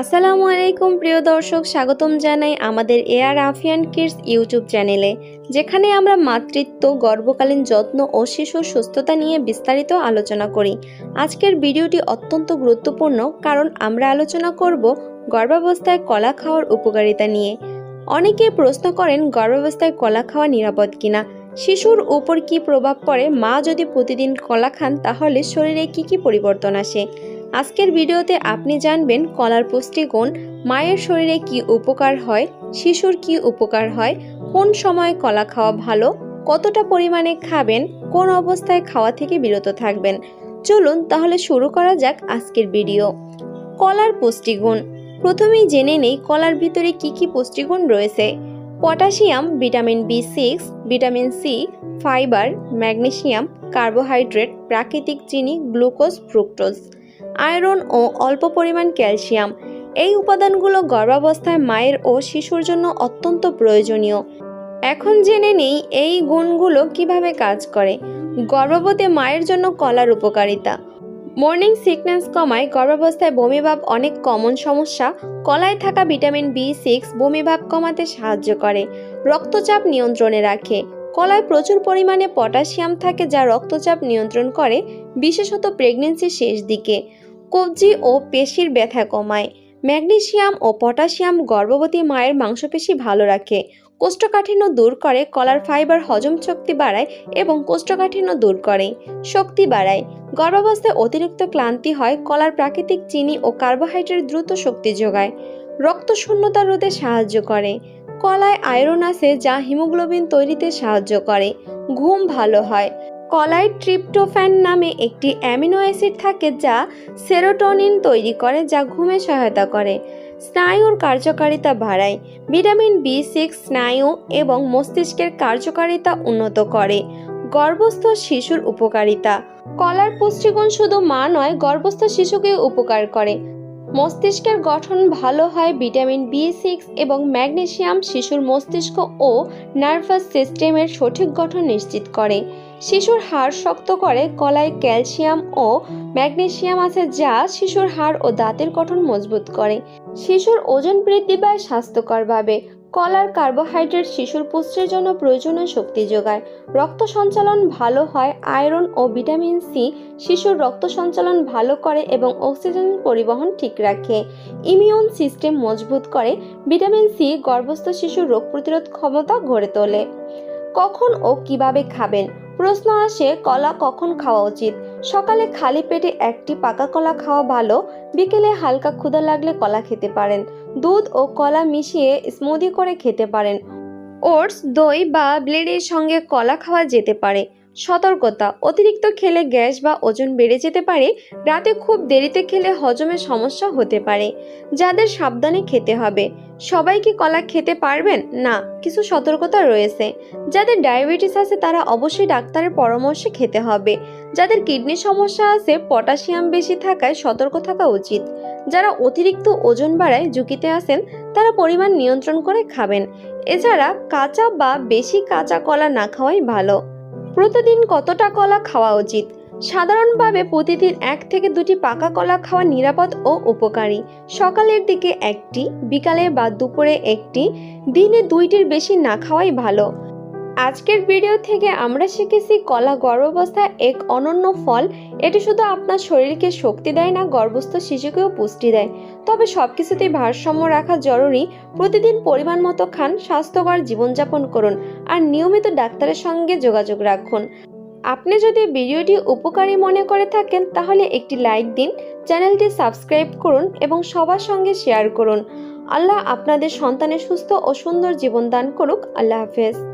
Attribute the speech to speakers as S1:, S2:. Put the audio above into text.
S1: আসসালামু আলাইকুম প্রিয় দর্শক, স্বাগতম জানাই আমাদের এয়ার আফিয়ান কিডস ইউটিউব চ্যানেলে, যেখানে আমরা মাতৃত্ব, গর্ভকালীন যত্ন ও শিশুর সুস্থতা নিয়ে বিস্তারিত আলোচনা করি। আজকের ভিডিওটি অত্যন্ত গুরুত্বপূর্ণ, কারণ আমরা আলোচনা করব গর্ভাবস্থায় কলা খাওয়ার উপকারিতা নিয়ে। অনেকে প্রশ্ন করেন, গর্ভাবস্থায় কলা খাওয়া নিরাপদ কিনা? শিশুর উপর কি প্রভাব পড়ে? মা যদি প্রতিদিন কলা খান, তাহলে শরীরে কি কি পরিবর্তন আসে? আজকের ভিডিওতে আপনি জানবেন কলার পুষ্টিগুণ, মায়ের শরীরে কি উপকার হয়, শিশুর কি উপকার হয়, কোন সময় কলা খাওয়া ভালো, কতটা পরিমাণে খাবেন, কোন অবস্থায় খাওয়া থেকে বিরত থাকবেন। চলুন তাহলে শুরু করা যাক আজকের ভিডিও। কলার পুষ্টিগুণ। প্রথমেই জেনে নেই কলার ভিতরে কি কি পুষ্টিগুণ রয়েছে। Potassium, vitamin B six vitamin C, fibre magnesium carbohydrate, প্রাকৃতিক চিনি, গ্লুকোজ, ফ্রুক্টোজ। আয়রন ও অল্প পরিমাণ ক্যালসিয়াম। এই উপাদানগুলো গর্ভাবস্থায় মায়ের ও শিশুর জন্য অত্যন্ত প্রয়োজনীয়। এখন জেনে নেই এই গুণগুলো কীভাবে কাজ করে। গর্ভবতী মায়ের জন্য কলার উপকারিতা। মর্নিং সিকনেস কমায় গর্ভাবস্থায় বমিভাব অনেক কমন সমস্যা। কলায় থাকা ভিটামিন বি সিক্স বমিভাব কমাতে সাহায্য করে। রক্তচাপ নিয়ন্ত্রণে রাখে। কলায় প্রচুর পরিমাণে পটাশিয়াম থাকে যা রক্তচাপ নিয়ন্ত্রণ করে, বিশেষত প্রেগনেন্সির শেষ দিকে। কবজি ও পেশির ব্যথা কমায়। ম্যাগনেশিয়াম ও পটাশিয়াম গর্ভবতী মায়ের মাংসপেশি ভালো রাখে। কোষ্ঠকাঠিন্য দূর করে, কলার ফাইবার হজম শক্তি বাড়ায় এবং কোষ্ঠকাঠিন্য দূর করে, শক্তি বাড়ায়। গর্ভাবস্থায় অতিরিক্ত ক্লান্তি হয়, কলার প্রাকৃতিক চিনি ও কার্বোহাইড্রেট দ্রুত শক্তি যোগায়। রক্ত শূন্যতা রোধে সাহায্য করে। কলায় আয়রন আছে, যা হিমোগ্লোবিন তৈরিতে সাহায্য করে। ঘুম ভালো হয়। কলায় ট্রিপ্টোফ্যান নামে একটি অ্যামিনো অ্যাসিড থাকে যা সেরোটোনিন তৈরি করে যা ঘুমে সহায়তা করে। স্নায়ুর কার্যকারিতা বাড়ায়। ভিটামিন বি সিক্স, স্নায়ু এবং মস্তিষ্কের কার্যকারিতা উন্নত করে। গর্ভস্থ শিশুর উপকারিতা। কলার পুষ্টিগুণ শুধু মা নয়, গর্ভস্থ শিশুকে উপকার করে। মস্তিষ্কের গঠন ভালো হয় ভিটামিন বি সিক্স এবং ম্যাগনেসিয়াম শিশুর মস্তিষ্ক ও নার্ভাস সিস্টেমের সঠিক গঠন নিশ্চিত করে। শিশুর হাড় শক্ত করে কলায় ক্যালসিয়াম ও ম্যাগনেসিয়াম আছে যা শিশুর হাড় ও দাঁতের গঠন মজবুত করে। শিশুর ওজন বৃদ্ধি পায় স্বাস্থ্যকরভাবে কলার কার্বোহাইড্রেট শিশুর পুষ্টির জন্য প্রয়োজনীয় শক্তি যোগায়। রক্ত সঞ্চালন ভালো হয়, আয়রন ও ভিটামিন সি শিশুর রক্ত সঞ্চালন ভালো করে এবং অক্সিজেন পরিবহন ঠিক রাখে। ইমিউন সিস্টেম মজবুত করে, ভিটামিন সি গর্ভস্থ শিশুর রোগ প্রতিরোধ ক্ষমতা গড়ে তোলে। কখন ও কীভাবে খাবেন? প্রশ্ন আসে, কলা কখন খাওয়া উচিত? সকালে খালি পেটে একটি পাকা কলা খাওয়া ভালো, বিকেলে হালকা ক্ষুধা লাগলে কলা খেতে পারেন। দুধ ও কলা মিশিয়ে স্মুদি করে খেতে পারেন। ওটস, দই বা ব্লেডের সঙ্গে কলা খাওয়া যেতে পারে। সতর্কতা, অতিরিক্ত খেলে গ্যাস বা ওজন বেড়ে যেতে পারে। রাতে খুব দেরিতে খেলে হজমের সমস্যা হতে পারে। যাদের সাবধানে খেতে হবে। সবাই কি কলা খেতে পারবেন? না, কিছু সতর্কতা রয়েছে। যাদের ডায়াবেটিস আছে, তারা অবশ্যই ডাক্তারের পরামর্শে খেতে হবে। যাদের কিডনি সমস্যা আছে, পটাশিয়াম বেশি থাকায় সতর্ক থাকা উচিত। যারা অতিরিক্ত ওজন বাড়ায়, ঝুঁকিতে আছেন তারা পরিমাণ নিয়ন্ত্রণ করে খাবেন। এছাড়া কাঁচা বা বেশি কাঁচা কলা না খাওয়াই ভালো। প্রতিদিন কতটা কলা খাওয়া উচিত? সাধারণভাবে প্রতিদিন এক থেকে দুটি পাকা কলা খাওয়া নিরাপদ ও উপকারী। সকালের দিকে একটি, বিকালে বা দুপুরে একটি, দিনে দুইটির বেশি না খাওয়াই ভালো। আজকের ভিডিও থেকে আমরা শিখেছি কলা গর্ভাবস্থা এক অনন্য ফল। এটি শুধু আপনার শরীরকে শক্তি দেয় না, গর্ভস্থ শিশুকেও পুষ্টি দেয়। তবে সব কিছুতেই ভারসাম্য রাখা জরুরি। প্রতিদিন পরিমাণ মতো খান, স্বাস্থ্যকর জীবনযাপন করুন আর নিয়মিত ডাক্তারের সঙ্গে যোগাযোগ রাখুন। আপনি যদি ভিডিওটি উপকারী মনে করে থাকেন, তাহলে একটি লাইক দিন, চ্যানেলটি সাবস্ক্রাইব করুন এবং সবার সঙ্গে শেয়ার করুন। আল্লাহ আপনাদের সন্তানের সুস্থ ও সুন্দর জীবন দান করুক। আল্লাহ হাফেজ।